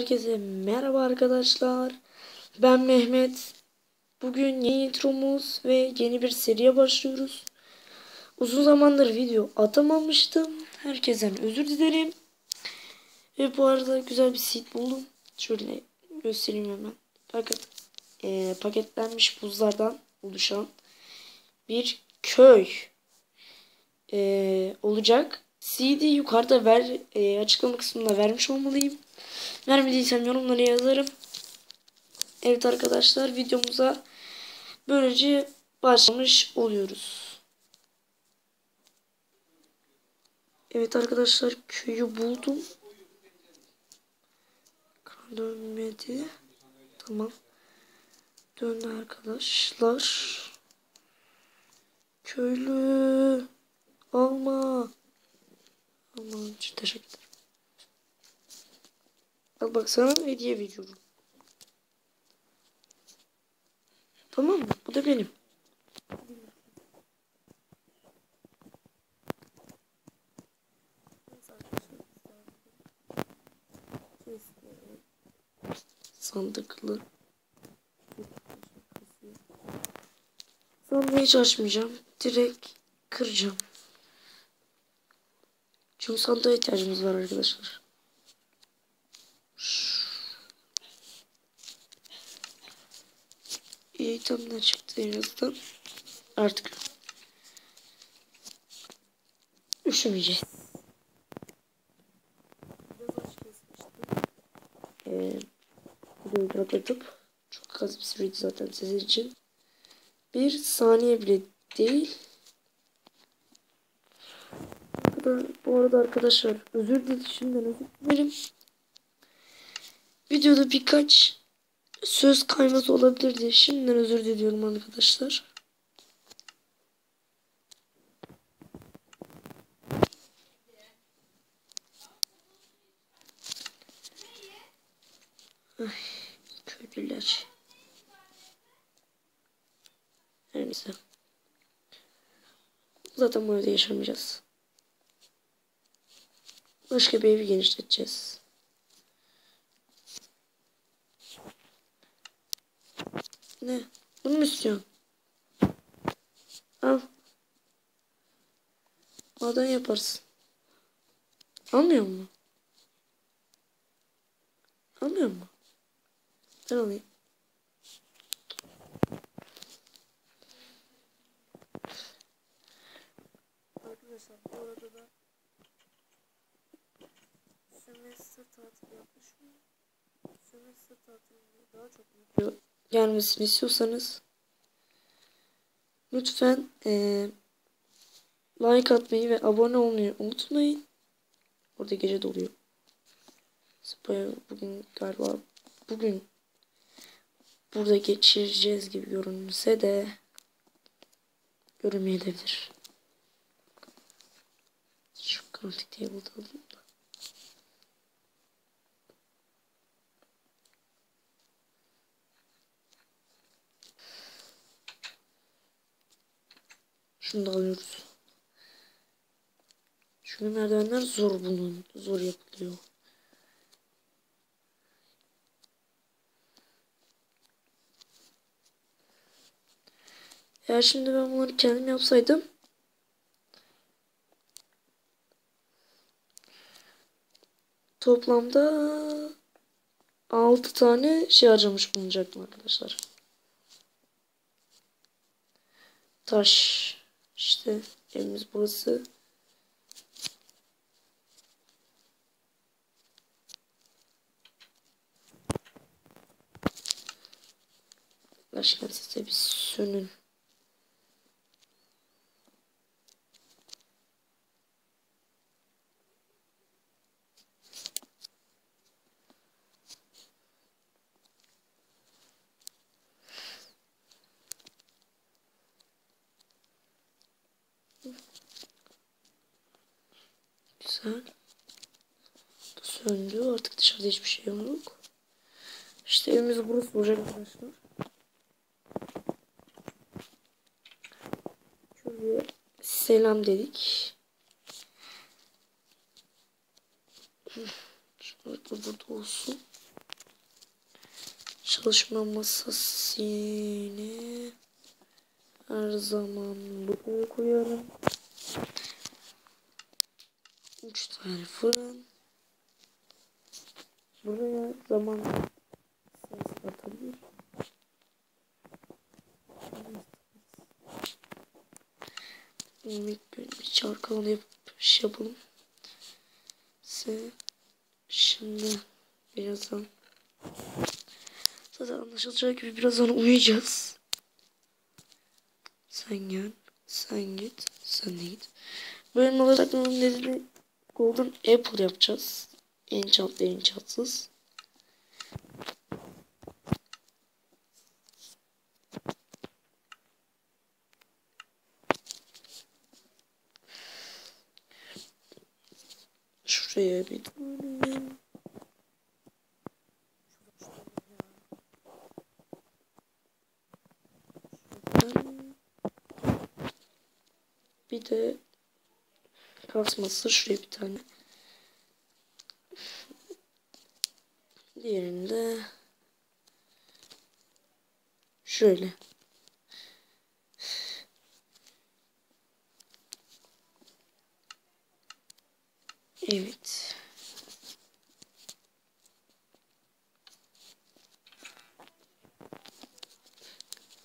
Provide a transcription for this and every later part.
Herkese merhaba arkadaşlar. Ben Mehmet. Bugün yeni intromuz ve yeni bir seriye başlıyoruz. Uzun zamandır video atamamıştım. Herkesten özür dilerim. Ve bu arada güzel bir seed buldum. Şöyle göstereyim hemen. Fakat e, paketlenmiş buzlardan oluşan bir köy e, olacak. CD yukarıda ver e, açıklama kısmında vermiş olmalıyım. Vermediysem yorumlara yazarım. Evet arkadaşlar videomuza böylece başlamış oluyoruz. Evet arkadaşlar köyü buldum. Dönmedi. Tamam. Döndü arkadaşlar. Köylü. Alma. Aman teşekkür ederim. Al bak sana hediye veriyorum. Tamam mı? Bu da benim. Sandıklı. Sandığı hiç açmayacağım. Direkt kıracağım. Çünkü sandığa ihtiyacımız var arkadaşlar. İyi itemler çıktı en. Artık üşümeyeceğiz. Ee, videoyu duraklatıp çok az bir süreydi zaten sizin için. Bir saniye bile değil. Bu arada arkadaşlar özür dilerim şimdiden özür dilerim. Videoda birkaç söz kayması olabilirdi. Şimdiden özür diliyorum arkadaşlar. Ay, köylüler. Her neyse. Zaten bu evde yaşamayacağız. Başka bir evi genişleteceğiz. Ne? Bunu mu istiyorsun? Al. Maden yaparsın. Almıyor mu? Almıyor mu? Ben alayım. Arkadaşlar bu arada da sömestr tatili yaklaşıyor. Sömestr tatilinde daha çok video gelmesini istiyorsanız lütfen e, like atmayı ve abone olmayı unutmayın. Orada gece doluyor. Bugün galiba bugün burada geçireceğiz gibi görünse de görünmeyebilir. Şu crafting table'da alayım Şunu da alıyoruz. Çünkü merdivenler zor bunun. Zor yapılıyor. Eğer şimdi ben bunları kendim yapsaydım toplamda 6 tane şey harcamış bulunacaktım arkadaşlar. Taş işte evimiz burası. Başkan size bir sönün. Güzel. Söndü. Artık dışarıda hiçbir şey yok. İşte evimiz burası olacak arkadaşlar. Şöyle selam dedik. Şunlar da burada olsun. Çalışma masasını her zaman buraya koyarım. Üç tane fırın. Buraya zaman ses atabilir. Yemek bir çarkalını yapıp şey yapalım. Sen şimdi birazdan zaten anlaşılacağı gibi birazdan uyuyacağız. Sen gel. Sen git. Sen de git. Bölüm olarak nedeni Golden Apple yapacağız. Enchant enchantsız. Şuraya bir tane. Bir de kasması şuraya bir tane. Diğerinde şöyle. Evet.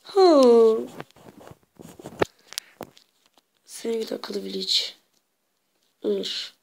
Ha. Seni de akıllı bilici. Isso.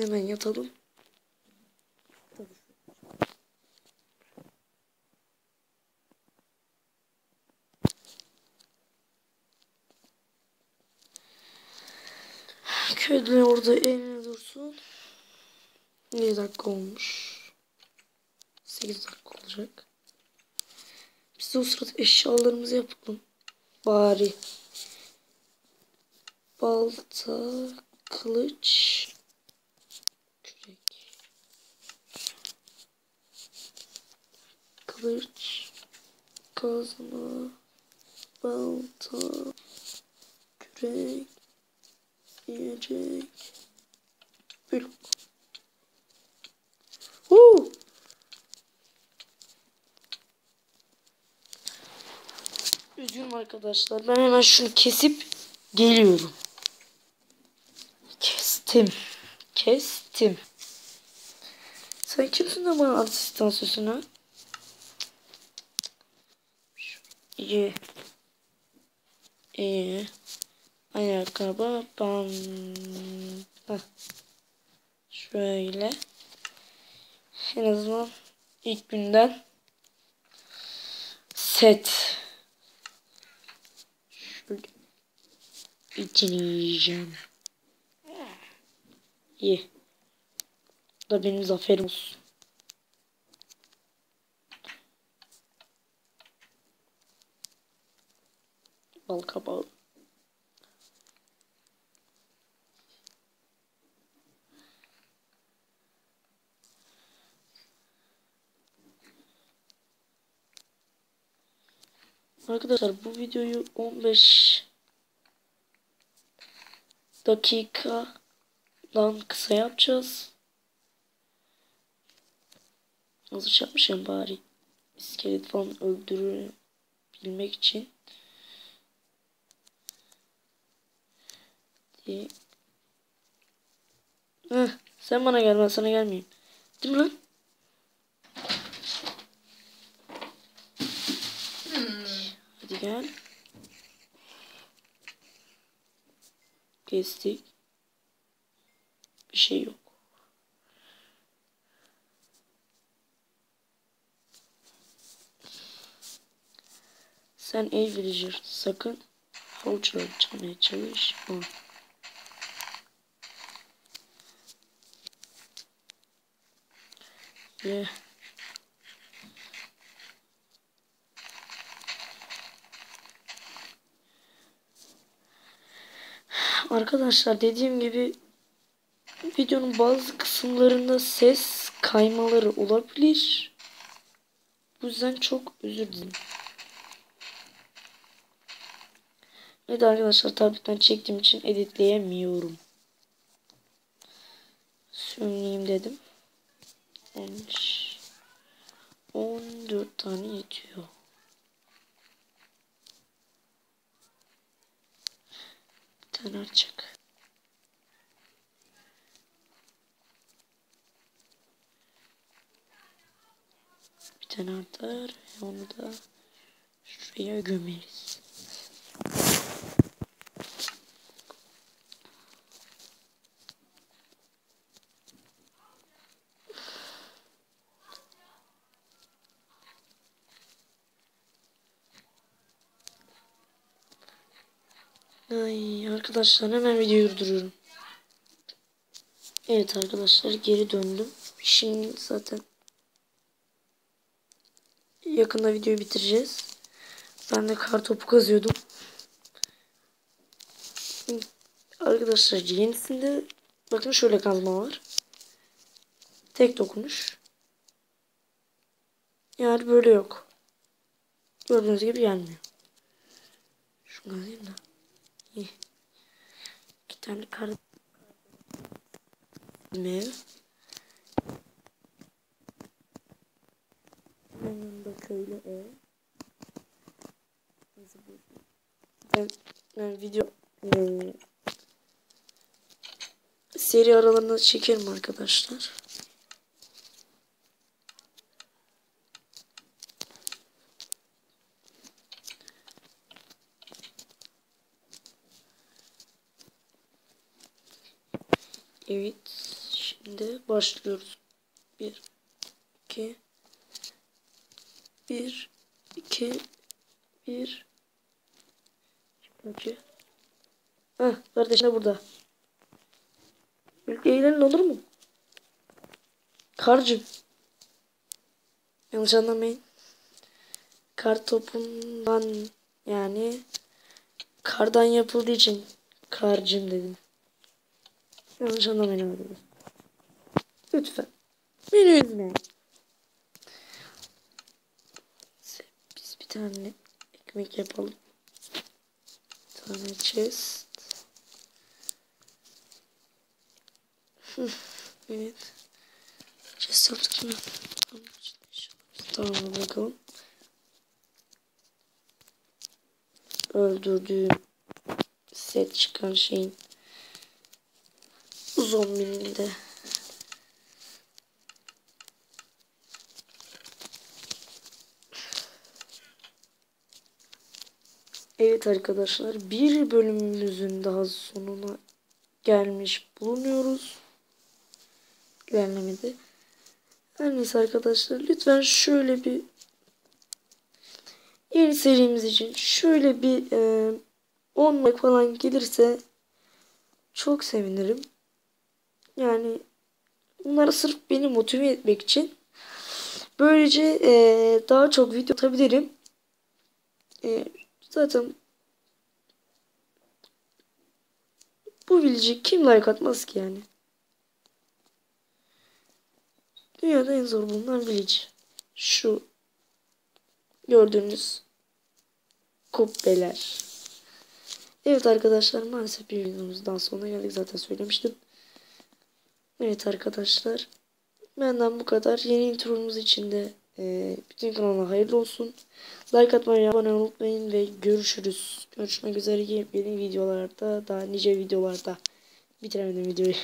Hemen yatalım. Köylü orada eline dursun. 7 dakika olmuş. 8 dakika olacak. Biz de o sırada eşyalarımızı yapalım. Bari. Balta, kılıç, kürek. Kılıç, kazma, balta, kürek, yiyecek, blok. Huu! Üzgünüm arkadaşlar. Ben hemen şunu kesip geliyorum. Kestim. Kestim. Sen kimsin de bana asistan sözünü? İyi. İyi. Ayakkabı. Bam. Heh. Şöyle. En azından ilk günden set. Şöyle. İçini yiyeceğim. İyi. Bu da benim zaferim olsun. Bal kabağı. Arkadaşlar bu videoyu 15 dakikadan kısa yapacağız. Şey yapmışım bari. İskelet falan öldürebilmek için. Heh, sen bana gel ben sana gelmeyeyim. Değil mi lan? Hadi gel. Kestik. Bir şey yok. Sen el villager sakın Vulture çalmaya çalış. Ve Arkadaşlar dediğim gibi videonun bazı kısımlarında ses kaymaları olabilir. Bu yüzden çok özür dilerim. Evet arkadaşlar tabletten çektiğim için editleyemiyorum. Söyleyeyim dedim. 13 14 tane yetiyor. Bir tane açacak. Bir tane artar onu da şuraya gömeriz. Ay arkadaşlar hemen videoyu durduruyorum. Evet arkadaşlar geri döndüm. Şimdi zaten yakında videoyu bitireceğiz. Ben de kartopu kazıyordum. Arkadaşlar yenisinde bakın şöyle kazma var. Tek dokunuş. Yani böyle yok. Gördüğünüz gibi gelmiyor. Şunu kazayım da. İki tane kar mev. Yanında köylü ev. Ben, ben video e, seri aralarında çekerim arkadaşlar. Evet. Şimdi başlıyoruz. 1 2 1 2 1 2 Hah kardeşin de burada. Birlikte eğlenin olur mu? Karcım. Yanlış anlamayın. Kar topundan yani kardan yapıldığı için karcım dedim. Yanlış anlamayın abi. Lütfen. Beni üzme. Biz bir tane ekmek yapalım. Bir tane chest. evet. Chest yaptık mı? Tamam bakalım. Öldürdüğüm set çıkan şeyin zombinin de Evet arkadaşlar bir bölümümüzün daha sonuna gelmiş bulunuyoruz. İlerlemede. Her neyse arkadaşlar lütfen şöyle bir yeni serimiz için şöyle bir e, 10 like falan gelirse çok sevinirim. Yani bunlar sırf beni motive etmek için. Böylece e, daha çok video atabilirim. E, zaten bu bilecek kim like atmaz ki yani. Dünyada en zor bulunan village. Şu gördüğünüz kubbeler. Evet arkadaşlar maalesef bir videomuzdan sonuna geldik zaten söylemiştim. Evet arkadaşlar. Benden bu kadar. Yeni intromuz için de e, bütün kanala hayırlı olsun. Like atmayı, abone olmayı unutmayın ve görüşürüz. Görüşmek üzere yeni videolarda daha nice videolarda. Bitiremedim videoyu.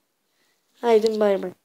Haydi bay bay.